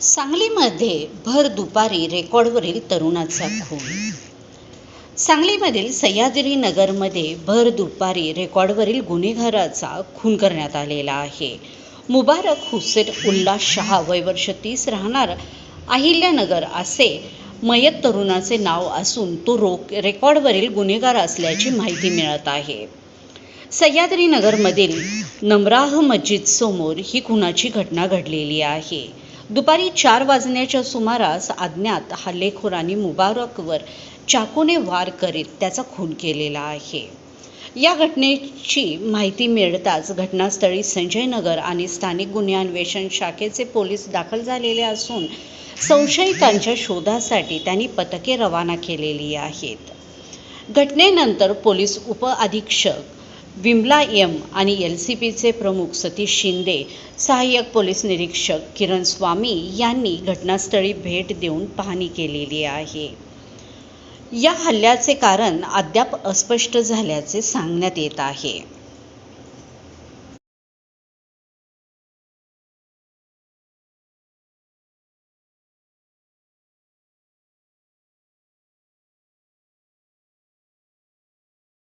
सांगलीमध्ये भर दुपारी रेकॉर्डवरील तरुणाचा खून. सांगलीमधील सह्याद्री नगरमध्ये भर दुपारी रेकॉर्डवरील गुन्हेगाराचा खून करण्यात आलेला आहे. मुबारक हुसेन उल्ला शहा वय वर्ष तीस राहणार अहिल्यानगर असे मयत तरुणाचे नाव असून तो रोक रेकॉर्डवरील गुन्हेगार असल्याची माहिती मिळत आहे. सह्याद्री नगरमधील नमराह मस्जिद समोर ही खुनाची घटना घडलेली आहे. दुपारी चार वाजण्याच्या सुमारास अज्ञात हल्लेखोरांनी मुबारकवर चाकूने वार करीत त्याचा खून केलेला आहे. या घटनेची माहिती मिळताच घटनास्थळी संजय नगर आणि स्थानिक गुन्हे अन्वेषण शाखेचे पोलीस दाखल झालेले असून संशयितांच्या शोधासाठी त्यांनी पथके रवाना केलेली आहेत. घटनेनंतर पोलीस उपअधीक्षक विमला एम आणि एल सी पीचे प्रमुख सतीश शिंदे सहाय्यक पोलीस निरीक्षक किरण स्वामी यांनी घटनास्थळी भेट देऊन पाहणी केलेली आहे. या हल्ल्याचे कारण अद्याप अस्पष्ट झाल्याचे सांगण्यात येत आहे.